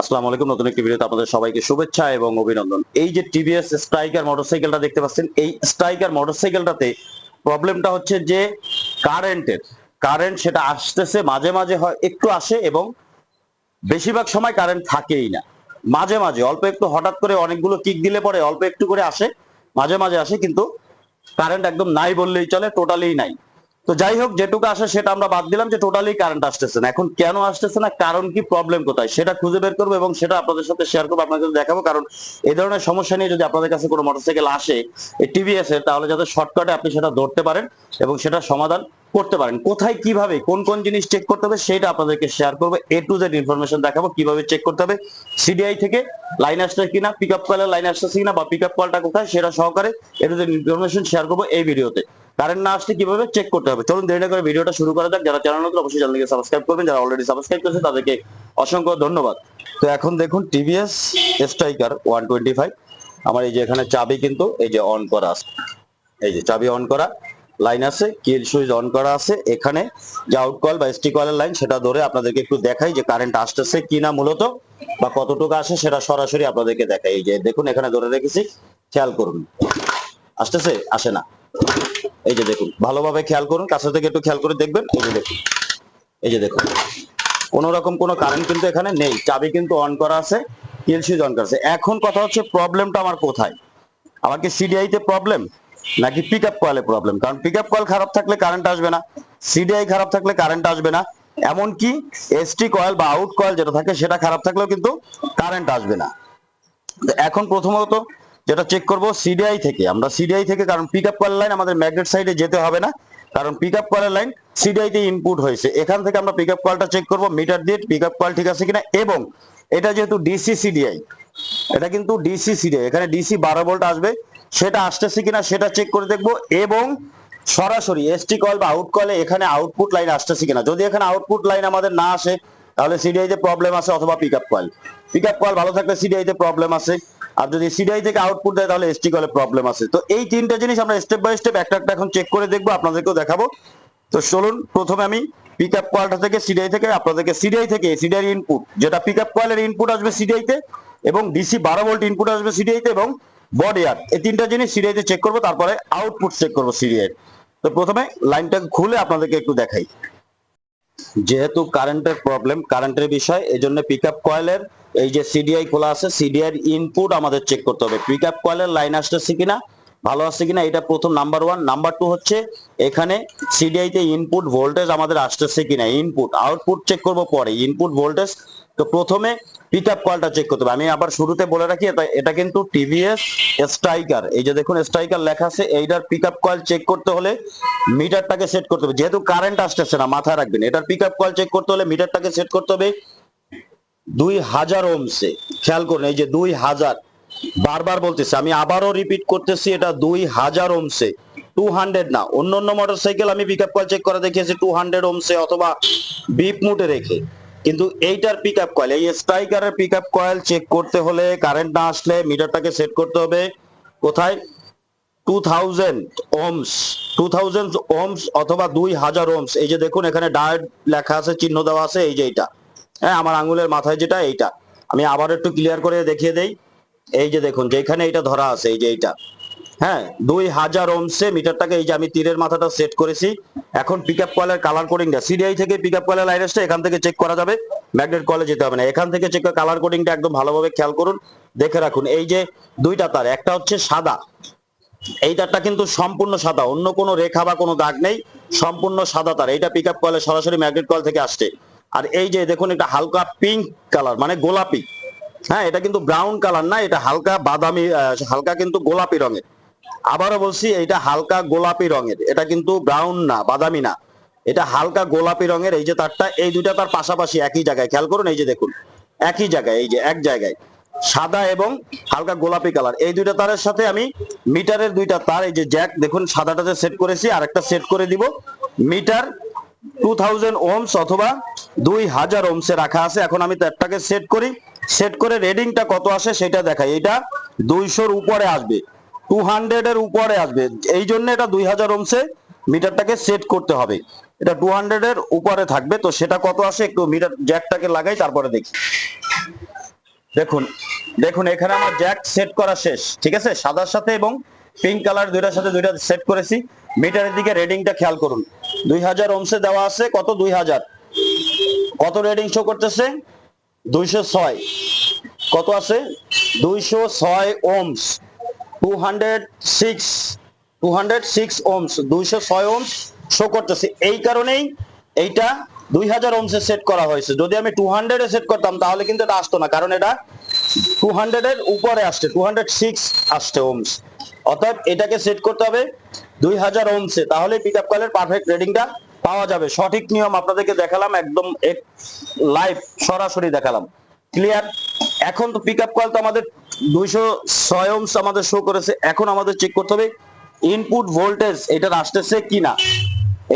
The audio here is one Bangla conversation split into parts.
আসসালামু আলাইকুম, নতুন একটি ভিডিওতে আপনাদের সবাইকে শুভেচ্ছা এবং অভিনন্দন। এই যে টিভিএস স্ট্রাইকার মোটরসাইকেলটা দেখতে পাচ্ছেন, এই স্ট্রাইকার মোটরসাইকেলটাতে প্রবলেমটা হচ্ছে যে কারেন্টের, কারেন্ট সেটা আসতেছে, মাঝে মাঝে হয়, একটু আসে এবং বেশিরভাগ সময় কারেন্ট থাকেই না। মাঝে মাঝে, অল্প একটু হঠাৎ করে অনেকগুলো কিক দিলে পরে অল্প একটু করে আসে, মাঝে মাঝে আসে, কিন্তু কারেন্ট একদম নাই বললেই চলে টোটালি নাই। তো যাই হোক, যেটুকু আসে সেটা আমরা বাদ দিলাম যে টোটালি কারেন্ট আসতেছে না। এখন কেন আসতেছে না? কারণ কি? প্রবলেম কোথায়? সেটা খুঁজে বের করব এবং সেটা আপনাদের সাথে শেয়ার করব, আপনাদের দেখাবো। কারণ এই ধরনের সমস্যা নিয়ে যদি আপনাদের কাছে কোনো মোটরসাইকেল আসে টিভিএস এর, তাহলে যাতে শর্টকাটে আপনি সেটা ধরতে পারেন এবং সেটা সমাধান করতে পারেন। কোথায়, কীভাবে, কোন কোন জিনিস চেক করতে হবে সেটা আপনাদেরকে শেয়ার করব। এ টু জেড ইনফরমেশন দেখাবো, কীভাবে চেক করতে হবে সিডিআই থেকে লাইন আসছে কিনা পিক আপ কলের লাইন আসছে কিনা বা পিক আপ কলটা কোথায় সেটা সহকারে A to Z information share করব এই ভিডিওতে কারেন্ট না আসলে কীভাবে চেক করতে হবে? চলুন দেরি না করে ভিডিওটা শুরু করা যাক। যারা চ্যানেল নতুন, অবশ্যই চ্যানেলকে সাবস্ক্রাইব করবেন। যারা অলরেডি সাবস্ক্রাইব করেছে তাদেরকে অসংখ্য ধন্যবাদ। তো এখন দেখুন TVS Striker one twenty five আমার এই যে এখানে চাবি কিন্তু, এই যে অন করা আছে। এই যে চাবি অন করা লাইন আছে কিল সুইচ অন করা আছে। এখানে যে আউট কল বা এসটি কলের লাইন সেটা ধরে আপনাদেরকে একটু দেখাই যে কারেন্ট আসতেছে কি না মূলত বা কতটুকু আসে, সেটা সরাসরি আপনাদেরকে দেখাই। এই যে দেখুন, এখানে ধরে রেখেছি। খেয়াল করুন। আসতেছে? আসে না। এই যে দেখুন, ভালোভাবে খেয়াল করুন কাছে থেকে একটু খেয়াল করে দেখবেন, এই যে দেখুন। এই যে দেখুন, কোন রকম কোনো কারেন্ট কিন্তু এখানে নেই, চাবি কিন্তু অন করা আছে কিল সুইচ অন করা আছে। এখন কথা হচ্ছে প্রবলেমটা আমার কোথায়? আমার কি সিডিআই তে প্রবলেম নাকি পিক আপ কয়েলে প্রবলেম কারণ পিক আপ কয়েল খারাপ থাকলে কারেন্ট আসবে না সিডিআই খারাপ থাকলে কারেন্ট আসবে না, এমনকি এসটি কয়েল বা আউট কয়েল যেটা থাকে সেটা খারাপ থাকলেও কিন্তু কারেন্ট আসবে না। এখন প্রথমত যেটা চেক করব সিডিআই থেকে। আমরা সিডিআই থেকে, কারণ পিক আপ কয়েল লাইন আমাদের ম্যাগনেট সাইডে যেতে হবে না। কারণ পিক আপ কয়েলের লাইন সিডিআই তে ইনপুট হয়েছে। এখান থেকে আমরা পিক আপ কয়েলটা চেক করব মিটার দিয়ে পিক আপ কয়েল ঠিক আছে কিনা, এবং এটা যেহেতু ডিসি সিডিআই এটা কিন্তু ডিসি সিডিআই এখানে ডিসি বারো ভোল্ট আসবে। সেটা আসতেছে কিনা সেটা চেক করে দেখব, এবং সরাসরি এসটি কয়েল বা আউট কয়েলে এখানে আউটপুট লাইন আসতেছে কিনা। যদি এখানে আউটপুট লাইন আমাদের না আসে, তাহলে সিডিআই তে প্রবলেম আছে অথবা pick up coil pick up coil ভালো থাকলে সিডিআই তে প্রবলেম আছে। আর যদি সিডিআই থেকে আউটপুট দেয়, তাহলে এসটি কয়েলে প্রবলেম আছে। তো এই তিনটা জিনিস আমরা স্টেপ বাই স্টেপ একটা একটা এখন চেক করে দেখব, আপনাদেরকেও দেখাবো। তো চলুন, প্রথমে আমি পিক আপ কয়েলটা থেকে সিডিআই থেকে, আপনাদেরকে সিডিআই থেকে সিডিআই ইনপুট যেটা পিক আপ কয়েলের ইনপুট আসবে সিডিআই তে, এবং ডিসি বারো ভোল্ট ইনপুট আসবে সিডিআই তে, এবং বডি আর এই তিনটা জিনিস সিডিআই তে চেক করব, তারপরে আউটপুট চেক করব সিডিআই তো প্রথমে লাইনটা খুলে আপনাদেরকে একটু দেখাই। যেহেতু কারেন্টের প্রবলেম কারেন্টের বিষয়, এজন্য জন্য পিক আপ কয়েলের এই যে সিডিআই খোলা আছে সিডিআই ইনপুট আমাদের চেক করতে হবে। পিক আপ কয়েলের লাইন আসতেছে কিনা, ভালো আছে কিনা, এটা প্রথম নাম্বার ওয়ান নাম্বার টু হচ্ছে, এখানে সিডিআই তে ইনপুট ভোল্টেজ আমাদের আসতেছে কিনা ইনপুট আউটপুট চেক করব পরে ইনপুট ভোল্টেজ তো প্রথমে পিক আপ কলটা চেক করতে হবে। আমি আবার শুরুতে বলে রাখি, এটা এটা কিন্তু টিভিএস স্ট্রাইকার এই যে দেখুন স্ট্রাইকার লেখা আছে, এইটার পিক আপ কল চেক করতে হলে মিটারটাকে সেট করতে হবে। যেহেতু কারেন্ট আসতেছে না, মাথায় রাখবেন, এটার পিক আপ কল চেক করতে হলে মিটারটাকে সেট করতে হবে। দুই হাজার ওমসে। খেয়াল করুন, এই যে দুই হাজার, বারবার বলতেছি, আমি আবারও রিপিট করতেছি, এটা দুই হাজার ওমসে। টু হান্ড্রেড না, অন্য অন্য মোটরসাইকেল আমি পিক আপ কয়েল চেক করে দেখিয়েছি টু হান্ড্রেড ওমসে অথবা বিপ মুটে রেখে। কিন্তু এইটার পিক আপ কয়েল এই স্ট্রাইকারের পিক আপ কয়েল চেক করতে হলে কারেন্ট না আসলে মিটারটাকে সেট করতে হবে। কোথায়? Two thousand ohms two thousand ohms অথবা দুই হাজার ওমস। এই যে দেখুন, এখানে ডায়েট লেখা আছে, চিহ্ন দেওয়া আছে, এই যে এইটা। হ্যাঁ আমার আঙ্গুলের মাথায় যেটা, এইটা। আমি আবার একটু ক্লিয়ার করে দেখিয়ে দেই। এই যে দেখুন, যেখানে এইটা ধরা আছে, এই যে এইটা। হ্যাঁ দুই হাজার ওমসে মিটারটাকে এই যে আমি তীরের মাথাটা সেট করেছি। এখন পিক আপ কয়েলের কালার কোডিংটা সিডিআই থেকে পিক আপ কয়েলের লাইন আসছে এখান থেকে চেক করা যাবে। ম্যাগনেট কলে যেতে হবে না। এখান থেকে চেক কালার কোডিংটা একদম ভালোভাবে খেয়াল করুন। দেখে রাখুন, এই যে দুইটা তার, একটা হচ্ছে সাদা। এই তারটা কিন্তু সম্পূর্ণ সাদা, অন্য কোনো রেখা বা কোনো দাগ নেই। সম্পূর্ণ সাদা তার। এইটা পিক আপ কয়েলে সরাসরি ম্যাগনেট কয়েল থেকে আসছে। আর এই যে দেখুন এটা হালকা পিঙ্ক কালার মানে গোলাপি। হ্যাঁ এটা কিন্তু ব্রাউন কালার না, এটা হালকা বাদামি হালকা কিন্তু গোলাপি রঙের। আবারও বলছি এটা হালকা গোলাপি রঙের। এটা কিন্তু ব্রাউন না, বাদামি না। এটা হালকা গোলাপি রঙের, এই যে তারটা, এই দুইটা তার পাশাপাশি একই জায়গায়। খেয়াল করুন, এই যে দেখুন, একই জায়গায়, এই যে এক জায়গায়। সাদা এবং হালকা গোলাপি কালার এই দুইটা তারের সাথে আমি মিটারের দুইটা তার, এই যে জ্যাক দেখুন সাদাটাতে সেট করেছি আর একটা সেট করে দিব। মিটার টু থাউজেন্ড ওমস অথবা দুই হাজার ওমসে রাখা আছে। এখন আমি তারটাকে সেট করি। সেট করে রেডিংটা কত আসে সেটা দেখাই। এটা দুইশোর উপরে আসবে। টু হান্ড্রেড এর উপরে আসবে। এই জন্য এটা দুই হাজার ওমসে মিটারটাকে সেট করতে হবে। এটা টু হান্ড্রেড এর উপরে থাকবে। তো সেটা কত আসে একটু মিটার জ্যাকটাকে লাগাই, তারপরে দেখি। দেখুন দেখুন, এখানে আমার জ্যাক সেট করা শেষ। ঠিক আছে? সাদার সাথে এবং পিঙ্ক কালার দুইটার সাথে দুইটা সেট করেছি। মিটারের দিকে রেডিংটা খেয়াল করুন। দুই হাজার ওমসে দেওয়া আছে, কত? দুই হাজার। কত রেডিং শো করতেছে? দুইশো ছয়। কত আছে? দুইশো ছয় ohms two hundred six two hundred six ohms দুইশো ছয় ওমস শো করতেছে। এই কারণেই এইটা দুই হাজার ওমসে সেট করা হয়েছে। যদি আমি টু হান্ড্রেডে সেট করতাম, তাহলে কিন্তু এটা আসতো না। কারণ এটা টু হান্ড্রেডের উপরে আসছে। টু হান্ড্রেড সিক্স আসছে ওমস অতএব এটাকে সেট করতে হবে দুই হাজার ওমসে তাহলে পিক আপ কলের পারফেক্ট রেডিংটা পাওয়া যাবে। সঠিক নিয়ম আপনাদেরকে দেখালাম, একদম এক লাইভ সরাসরি দেখালাম। ক্লিয়ার এখন তো পিক আপ কল তো আমাদের দুইশো ছয় ওমস আমাদের শো করেছে, এখন আমাদের চেক করতে হবে ইনপুট ভোল্টেজ এটা আসতেছে কিনা।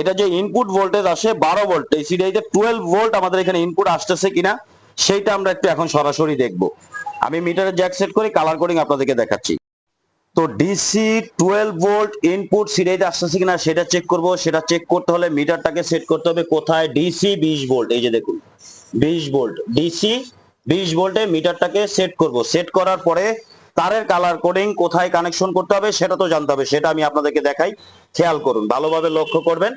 এটা যে ইনপুট ভোল্টেজ আসে বারো ভোল্ট এই সিডিআইতে টুয়েলভ ভোল্ট আমাদের এখানে ইনপুট আসতেছে কিনা, সেইটা আমরা একটু এখন সরাসরি দেখব। আমি মিটারের জ্যাক সেট করে কালার কোডিং আপনাদেরকে দেখাচ্ছি। তো ডিসি টুয়েলভ ভোল্ট ইনপুট সিরিয়াতে আসতেছে কিনা সেটা চেক করব। সেটা চেক করতে হলে মিটারটাকে সেট করতে হবে কোথায়? ডিসি বিশ ভোল্ট এই যে দেখুন। বিশ ভোল্ট ডিসি বিশ ভোল্টে মিটারটাকে সেট করব। সেট করার পরে তারের কালার কোডিং কোথায় কানেকশন করতে হবে সেটা তো জানতে হবে। সেটা আমি আপনাদেরকে দেখাই। খেয়াল করুন, ভালোভাবে লক্ষ্য করবেন।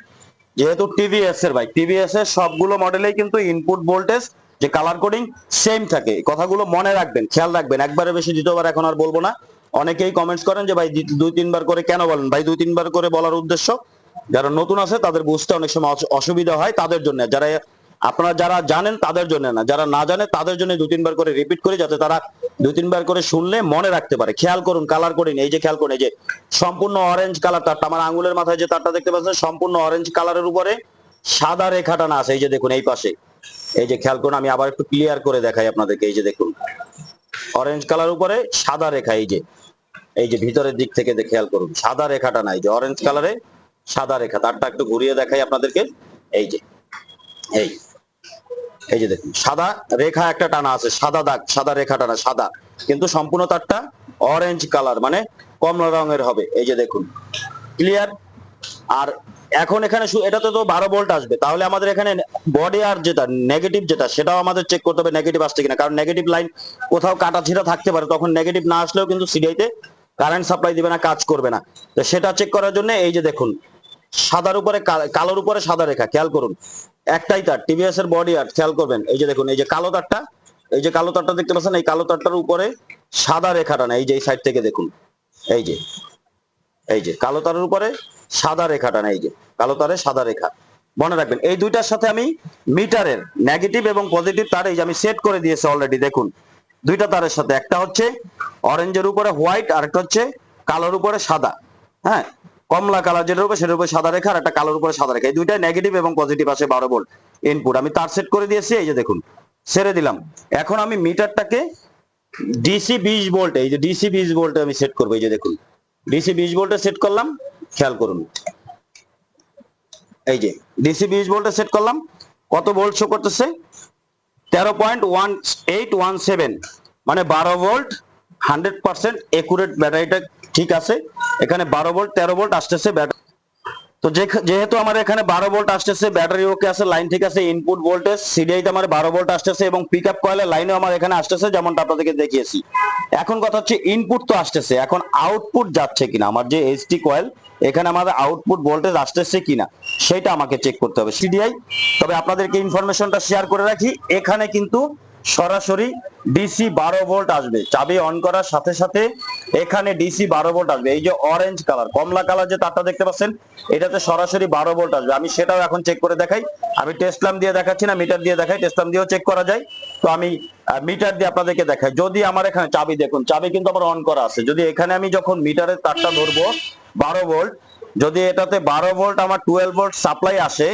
যেহেতু টিভিএস এর বাইক টিভিএস এর সবগুলো মডেলেই কিন্তু ইনপুট ভোল্টেজ যে কালার কোডিং সেম থাকে। কথাগুলো মনে রাখবেন, খেয়াল রাখবেন। একবারে বেশি দ্বিতীয়বার এখন আর বলব না। অনেকেই কমেন্টস করেন যে, ভাই দুই, তিনবার করে কেন বলেন? ভাই, দুই, তিনবার করে বলার উদ্দেশ্য, যারা নতুন আছে, তাদের বুঝতে অনেক সময় অসুবিধা হয় তাদের জন্য। যারা, আপনারা যারা জানেন, তাদের জন্য না। যারা না জানে, তাদের জন্য দুই, তিনবার করে রিপিট করি, যাতে তারা দুই, তিনবার করে শুনলে মনে রাখতে পারে। খেয়াল করুন কালার কোডিং এই যে খেয়াল করুন, এই যে সম্পূর্ণ অরেঞ্জ কালার তারটা আমার আঙ্গুলের মাথায় যে তারটা দেখতে পাচ্ছেন, সম্পূর্ণ অরেঞ্জ কালারের উপরে সাদা রেখাটা না আছে। এই যে দেখুন, এই পাশে। এই যে খেয়াল করুন, আমি আবার একটু ক্লিয়ার করে দেখাই আপনাদেরকে। এই যে দেখুন। অরেঞ্জ কালার উপরে সাদা রেখা, এই যে এই যে ভিতরের দিক থেকে খেয়াল করুন, সাদা রেখাটা নাই যে অরেঞ্জ কালারে সাদা রেখা, তারটা একটু ঘুরিয়ে দেখাই আপনাদেরকে, এই যে, এই এই যে দেখুন, সাদা রেখা একটা টানা আছে, সাদা দাগ, সাদা রেখা টানা সাদা, কিন্তু সম্পূর্ণ তারটা অরেঞ্জ কালার মানে কমলা রঙের হবে, এই যে দেখুন ক্লিয়ার আর এখন এখানে এটাতে তো বারো ভোল্ট আসবে। তাহলে আমাদের এখানে বডি আর যেটা নেগেটিভ যেটা, সেটাও আমাদের চেক করতে হবে নেগেটিভ আসছে কিনা। কারণ নেগেটিভ লাইন কোথাও কাটা ছিঁড়া থাকতে পারে, তখন নেগেটিভ না আসলেও কিন্তু সিডিআইতে কারেন্ট সাপ্লাই দিবে না, কাজ করবে না। তো সেটা চেক করার জন্য এই যে দেখুন, সাদার উপরে কালোর উপরে সাদা রেখা, খেয়াল করুন। একটাই তার টিভিএস এর বডি আর, খেয়াল করবেন। এই যে দেখুন, এই যে কালো তারটা, এই যে কালো তারটা দেখতে পাচ্ছেন, এই কালো তারটার উপরে সাদা রেখাটা না, এই যে এই সাইড থেকে দেখুন। এই যে এই যে, কালো তারের উপরে সাদা রেখাটা না এই যে, কালো তারে সাদা রেখা। মনে রাখবেন, এই দুইটার সাথে আমি মিটারের নেগেটিভ এবং পজিটিভ তার এই যে আমি সেট করে দিয়েছি অলরেডি দেখুন। দুইটা তারের সাথে, একটা হচ্ছে অরেঞ্জের উপরে হোয়াইট আর একটা হচ্ছে কালোর উপরে সাদা। হ্যাঁ? কমলা কালার যেটার উপরে, সেটার উপরে সাদা রেখা, আর একটা কালোর উপরে সাদা রেখা। এই দুইটাই নেগেটিভ এবং পজিটিভ আছে বারো ভোল্ট ইনপুট আমি তার সেট করে দিয়েছি, এই যে দেখুন, ছেড়ে দিলাম। এখন আমি মিটারটাকে ডিসি বিশ ভোল্ট এই যে ডিসি বিশ ভোল্টে আমি সেট করব, এই যে দেখুন। ডিসি বিশ ভোল্টে সেট করলাম, খেয়াল করুন। এই যে ডিসি বিশ ভোল্টে সেট করলাম, কত ভোল্ট শো করতেছে? তেরো point one eight one seven মানে বারো ভোল্ট হান্ড্রেড পার্সেন্ট একুরেট ব্যাটারিটা ঠিক আছে। এখানে বারো ভোল্ট তেরো ভোল্ট আসতেছে ব্যাটারি তো যেহেতু আমার এখানে বারো ভোল্ট আসতেছে ব্যাটারি ওকে আছে লাইন ঠিক আছে ইনপুট ভোল্টেজ সিডিআই তে আমার বারো ভোল্ট আসতেছে এবং পিক আপ কয়েলের লাইনও আমার এখানে আসতেছে, যেমনটা আপনাদেরকে দেখিয়েছি। এখন কথা হচ্ছে ইনপুট তো আসতেছে, এখন আউটপুট যাচ্ছে কিনা? আমার যে এইচটি কয়েল এখানে আমাদের আউটপুট ভোল্টেজ আসতেছে কিনা? সেটা আমাকে চেক করতে হবে সিডিআই তবে আপনাদেরকে ইনফরমেশনটা শেয়ার করে রাখি, এখানে কিন্তু সরাসরি ডিসি বারো ভোল্ট আসবে। চাবি অন করার সাথে সাথে এখানে ডিসি বারো ভোল্ট আসবে। এই যে অরেঞ্জ কালার কমলা কালার যে তারটা দেখতে পাচ্ছেন, এটাতে সরাসরি বারো ভোল্ট আসবে। আমি সেটাও এখন চেক করে দেখাই। আমি টেস্টলাম দিয়ে দেখাচ্ছি না মিটার দিয়ে দেখাই। টেস্টলাম দিয়েও চেক করা যায়। তো আমি মিটার দিয়ে আপনাদেরকে দেখাই। যদি আমার এখানে চাবি দেখুন, চাবি কিন্তু আমার অন করা আছে। যদি এখানে আমি যখন মিটারের তারটা ধরবো, বারো ভোল্ট যদি এটাতে বারো ভোল্ট আমার টুয়েলভ ভোল্ট সাপ্লাই আসে,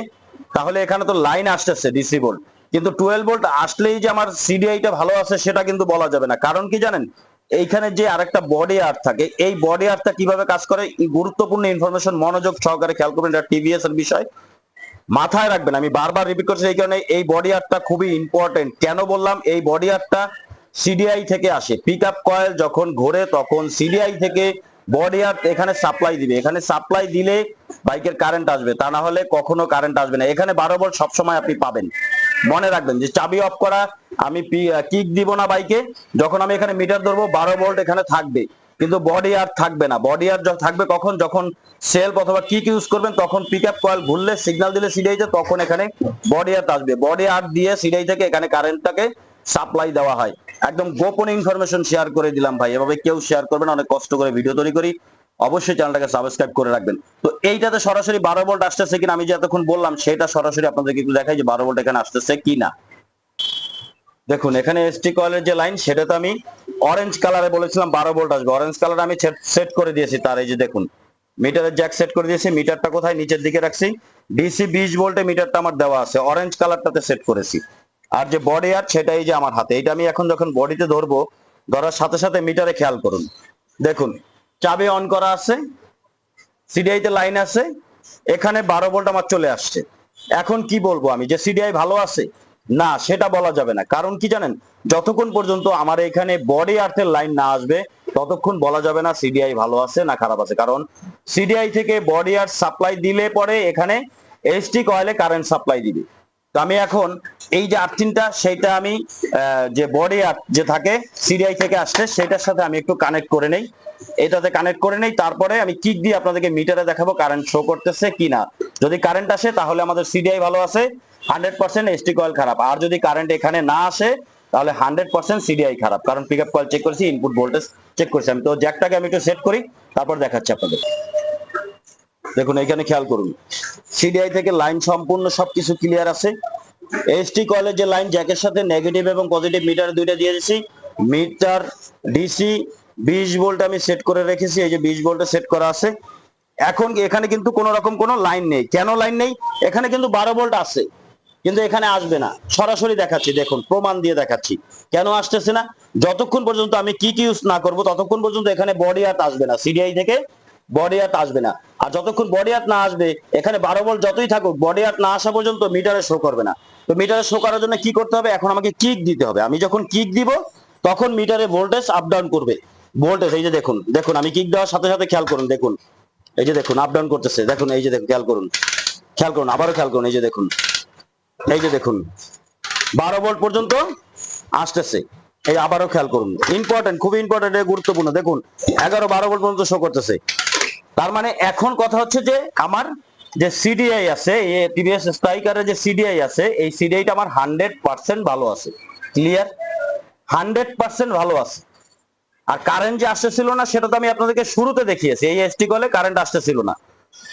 তাহলে এখানে তো লাইন আসতেছে ডিসি ভোল্ট কিন্তু টুয়েলভ ভোল্ট আসলেই যে আমার সিডিআইটা ভালো আছে, সেটা কিন্তু বলা যাবে না। কারণ কি জানেন? এইখানে যে আরেকটা বডি আর্ট থাকে, এই বডি আর্টটা কীভাবে কাজ করে? এই গুরুত্বপূর্ণ ইনফরমেশন মনোযোগ সহকারে খেয়াল করবেন, এটা টিভিএস এর বিষয়। মাথায় রাখবেন, আমি বারবার রিপিট করছি এই কারণে, এই বডি আর্টটা খুবই ইম্পর্টেন্ট কেন বললাম? এই বডি আর্টটা সিডিআই থেকে আসে। পিক আপ কয়েল যখন ঘোরে, তখন সিডিআই থেকে বডি আর এখানে সাপ্লাই দিবে। এখানে সাপ্লাই দিলে বাইকের কারেন্ট আসবে। তা না হলে কখনো কারেন্ট আসবে না। এখানে বারো ভোল্ট সবসময় আপনি পাবেন। মনে রাখবেন যে চাবি অফ করা, আমি কিক দিব না বাইকে। যখন আমি এখানে মিটার ধরবো, বারো ভোল্ট এখানে থাকবে। কিন্তু বডি আর থাকবে না। বডি আর থাকবে কখন? যখন সেলফ অথবা কিক ইউজ করবেন, তখন পিক আপ কয়েল ভুললে সিগন্যাল দিলে সিডিআইতে তখন এখানে বডি আর আসবে। বডি আর দিয়ে সিডিআই থেকে এখানে কারেন্টটাকে সাপ্লাই দেওয়া হয়। একদম গোপন ইনফরমেশন শেয়ার করে দিলাম ভাই। এভাবে কেউ শেয়ার করবেন অনেক কষ্ট করে ভিডিও তৈরি করি। অবশ্যই চ্যানেলটাকে সাবস্ক্রাইব করে রাখবেন। তো এইটাতে সরাসরি বারো ভোল্ট আসতেছে কিনা, আমি যে এতক্ষণ বললাম, সেটা সরাসরি আপনাদেরকে একটু দেখাই যে বারো ভোল্ট এখানে আসতেছে কিনা। দেখুন, এখানে এসটি কয়েলের যে লাইন সেটা তো আমি অরেঞ্জ কালারে বলেছিলাম বারো ভোল্ট আসবে। অরেঞ্জ কালার আমি সেট করে দিয়েছি তার, এই যে দেখুন। মিটারের জ্যাক সেট করে দিয়েছি মিটারটা কোথায়? নিচের দিকে রাখছি। ডিসি বিশ ভোল্টে মিটারটা আমার দেওয়া আছে। অরেঞ্জ কালারটাতে সেট করেছি। আর যে বডি আর সেটাই যে আমার হাতে, এটা আমি এখন যখন বডিতে ধরবো, ধরার সাথে সাথে মিটারে খেয়াল করুন। দেখুন, চাবি অন করা আছে সিডিআই তে লাইন আছে, এখানে বারো ভোল্ট আমার চলে আসছে। এখন কি বলব আমি, যে সিডিআই ভালো আছে? না, সেটা বলা যাবে না। কারণ কি জানেন, যতক্ষণ পর্যন্ত আমার এখানে বডি আর্থের লাইন না আসবে, ততক্ষণ বলা যাবে না সিডিআই ভালো আছে না খারাপ আছে। কারণ সিডিআই থেকে বডি আর্থ সাপ্লাই দিলে পরে এখানে এসটি কয়েলে কারেন্ট সাপ্লাই দিবে। তো আমি এখন এই যে আর্থিনটা সেইটা আমি যে বডি আর্থ যে থাকে সিডিআই থেকে আসছে সেটার সাথে আমি একটু কানেক্ট করে নেই। এটাতে কানেক্ট করে নেই, তারপরে আমি কিক দিয়ে আপনাদেরকে মিটারে দেখাবো কারেন্ট শো করতেছে কিনা। যদি কারেন্ট আসে, তাহলে আমাদের সিডিআই ভালো আছে হান্ড্রেড পার্সেন্ট এসটি কয়েল খারাপ। আর যদি কারেন্ট এখানে না আসে, তাহলে হান্ড্রেড পার্সেন্ট সিডিআই খারাপ। কারণ পিক আপ কয়েল চেক করেছি ইনপুট ভোল্টেজ চেক করেছি আমি। তো জ্যাকটাকে আমি একটু সেট করি, তারপর দেখাচ্ছি আপনাদের। দেখুন, এখানে খেয়াল করুন। সিডিআই থেকে লাইন সম্পূর্ণ সবকিছু ক্লিয়ার আছে। এসটি যে লাইন জ্যাকের সাথে নেগেটিভ এবং পজিটিভ মিটার দুইটা দিয়ে দিয়েছি। মিটার ডিসি বিশ ভোল্ট আমি সেট করে রেখেছি। এই যে বিশ ভোল্টে সেট করা আছে। এখন এখানে কিন্তু কোনো রকম কোনো লাইন নেই। কেন লাইন নেই? এখানে কিন্তু বারো ভোল্ট আছে। কিন্তু এখানে আসবে না। সরাসরি দেখাচ্ছি। দেখুন, প্রমাণ দিয়ে দেখাচ্ছি। কেন আসতেছে না? যতক্ষণ পর্যন্ত আমি কি কি ইউজ না করব, ততক্ষণ পর্যন্ত এখানে বডি আর্ট আসবে না। সিডিআই থেকে বডি আর্ট আসবে না। আর যতক্ষণ বডি আর্ট না আসবে, এখানে বারো বল যতই থাকুক বডি আর্ট না আসা পর্যন্ত মিটারে শো করবে না। তো মিটারে শো করার জন্য কি করতে হবে? এখন আমাকে কিক দিতে হবে। আমি যখন কিক দিব, তখন মিটারে ভোল্টেজ আপ ডাউন করবে। ভোল্টেজ এই যে দেখুন দেখুন, আমি কিক দেওয়ার সাথে সাথে খেয়াল করুন, দেখুন। এই যে দেখুন আপ ডাউন করতেছে। দেখুন, এই যে দেখুন, খেয়াল করুন। খেয়াল করুন, আবারও খেয়াল করুন, এই যে দেখুন। এই যে দেখুন, বারো ভোল্ট পর্যন্ত আসতেছে। এই আবারও খেয়াল করুন। ইম্পর্টেন্ট খুবই ইম্পর্টেন্ট গুরুত্বপূর্ণ। দেখুন, এগারো, বারো ভোল্ট পর্যন্ত শো করতেছে। তার মানে এখন কথা হচ্ছে যে আমার যে সিডিআই আছে টিভিএস স্ট্রাইকারের যে সিডিআই আছে, এই সিডিআইটা আমার হান্ড্রেড পার্সেন্ট ভালো আছে ক্লিয়ার হান্ড্রেড পার্সেন্ট ভালো আছে। আর কারেন্ট যে আসতেছিল না, সেটা তো আমি আপনাদেরকে শুরুতে দেখিয়েছি, এই এসটি কলে কারেন্ট আসতেছিল না।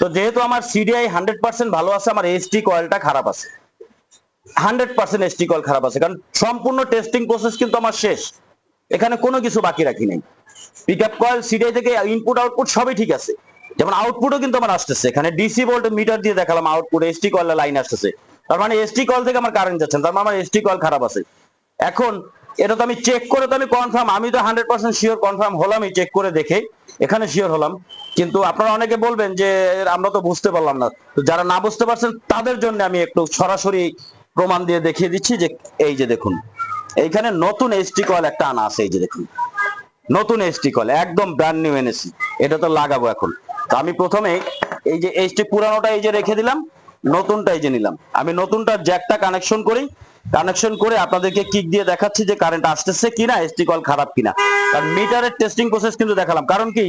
তো যেহেতু আমার সিডিআই হান্ড্রেড পার্সেন্ট ভালো আছে, আমার এসটি কয়েলটা খারাপ আছে। হান্ড্রেড পার্সেন্ট এসটি কয়েল খারাপ আছে, কারণ সম্পূর্ণ টেস্টিং প্রসেস কিন্তু আমার শেষ। এখানে কোনো কিছু বাকি রাখি নাই। পিক আপ কয়েল সিডিআই থেকে ইনপুট আউটপুট সবই ঠিক আছে। যেমন আউটপুটও কিন্তু আমার আসতেছে। এখানে ডিসি ভোল্ট মিটার দিয়ে দেখালাম আউটপুট এসটি কয়েলের লাইন আসতেছে। তার মানে এসটি কয়েল থেকে আমার কারেন্ট যাচ্ছে তার মানে আমার এসটি কয়েল খারাপ আছে। এখন এটা তো আমি চেক করে তো আমি কনফার্ম আমি তো হান্ড্রেড পার্সেন্ট শিওর কনফার্ম হলামই চেক করে দেখে এখানে শিওর হলাম। কিন্তু আপনারা অনেকে বলবেন যে, আমরা তো বুঝতে পারলাম না। তো যারা না বুঝতে পারছেন, তাদের জন্য আমি একটু সরাসরি প্রমাণ দিয়ে দেখিয়ে দিচ্ছি যে, এই যে দেখুন, এইখানে নতুন এসটি কল একটা আনা আছে, এই যে দেখুন। নতুন এসটি কল একদম ব্র্যান্ড নিউ এনেছি এটা তো লাগাবো এখন। তো আমি প্রথমে এই যে এইচটি পুরানোটা এই যে রেখে দিলাম, নতুনটা এই যে নিলাম। আমি নতুনটার জ্যাকটা কানেকশন করি। কানেকশন করে আপনাদেরকে কিক দিয়ে দেখাচ্ছি যে কারেন্ট আসতেছে কিনা এসটি কল খারাপ কিনা। কারণ মিটারের টেস্টিং প্রসেস কিন্তু দেখালাম। কারণ কি?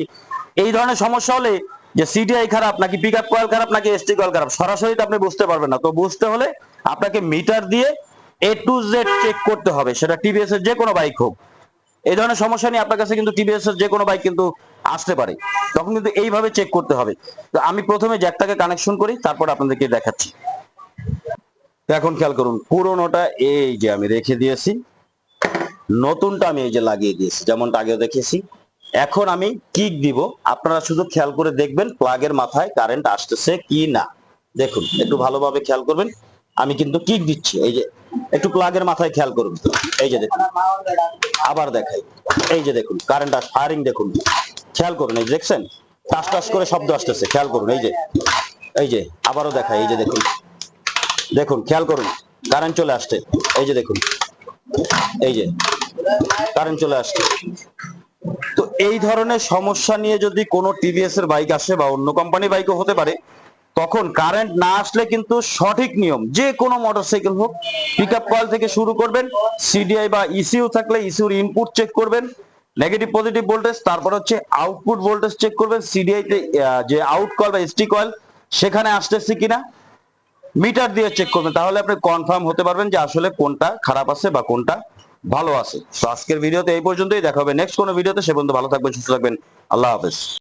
এই ধরনের সমস্যা হলে যে সিডিআই খারাপ নাকি পিক আপ কয়েল খারাপ নাকি এসটি কল খারাপ, সরাসরি তো আপনি বুঝতে পারবেন না। তো বুঝতে হলে আপনাকে মিটার দিয়ে এ টু জেড চেক করতে হবে। সেটা টিভিএস এর যে কোনো বাইক হোক। এই ধরনের সমস্যা নিয়ে আপনার কাছে কিন্তু টিভিএস এর যে কোনো বাইক কিন্তু আসতে পারে, তখন কিন্তু এইভাবে চেক করতে হবে। তো আমি প্রথমে জ্যাকটাকে কানেকশন করি, তারপর আপনাদেরকে দেখাচ্ছি। এখন খেয়াল করুন, পুরোনোটা এই যে আমি রেখে দিয়েছি, নতুনটা আমি এই যে লাগিয়ে দিয়েছি, যেমনটা আগেও দেখেছি। এখন আমি কিক দিব, আপনারা শুধু খেয়াল করে দেখবেন প্লাগের মাথায় কারেন্ট আসতেছে কি না। দেখুন, একটু ভালোভাবে খেয়াল করবেন, আমি কিন্তু কিক দিচ্ছি, এই যে একটু প্লাগের মাথায় খেয়াল করুন। এই যে দেখুন, আবার দেখাই, এই যে দেখুন কারেন্ট ফায়ারিং দেখুন। খেয়াল করুন, এই যে দেখছেন? টাস টাস করে শব্দ আসতেছে, খেয়াল করুন, এই যে এই যে, আবারও দেখাই, এই যে দেখুন। দেখুন, খেয়াল করুন কারেন্ট চলে আসছে, এই যে দেখুন, এই যে কারেন্ট চলে আসছে। তো এই ধরনের সমস্যা নিয়ে যদি কোনো টিভিএস এর বাইক আসে বা অন্য কোম্পানি বাইকও হতে পারে, তখন কারেন্ট না আসলে কিন্তু সঠিক নিয়ম, যে কোনো মোটরসাইকেল হোক পিক আপ কয়েল থেকে শুরু করবেন সিডিআই বা ইসিউ থাকলে ইসিউর ইনপুট চেক করবেন নেগেটিভ পজিটিভ ভোল্টেজ তারপর হচ্ছে আউটপুট ভোল্টেজ চেক করবেন সিডিআই তে যে আউট কল বা এসটি কল সেখানে আসতেছে কিনা? মিটার দিয়ে চেক করবেন, তাহলে আপনি কনফার্ম হতে পারবেন যে আসলে কোনটা খারাপ আছে বা কোনটা ভালো আছে। তো আজকের ভিডিওতে এই পর্যন্তই, দেখা হবে নেক্সট কোনো ভিডিওতে, সে পর্যন্ত ভালো থাকবেন, সুস্থ থাকবেন, আল্লাহ হাফেজ।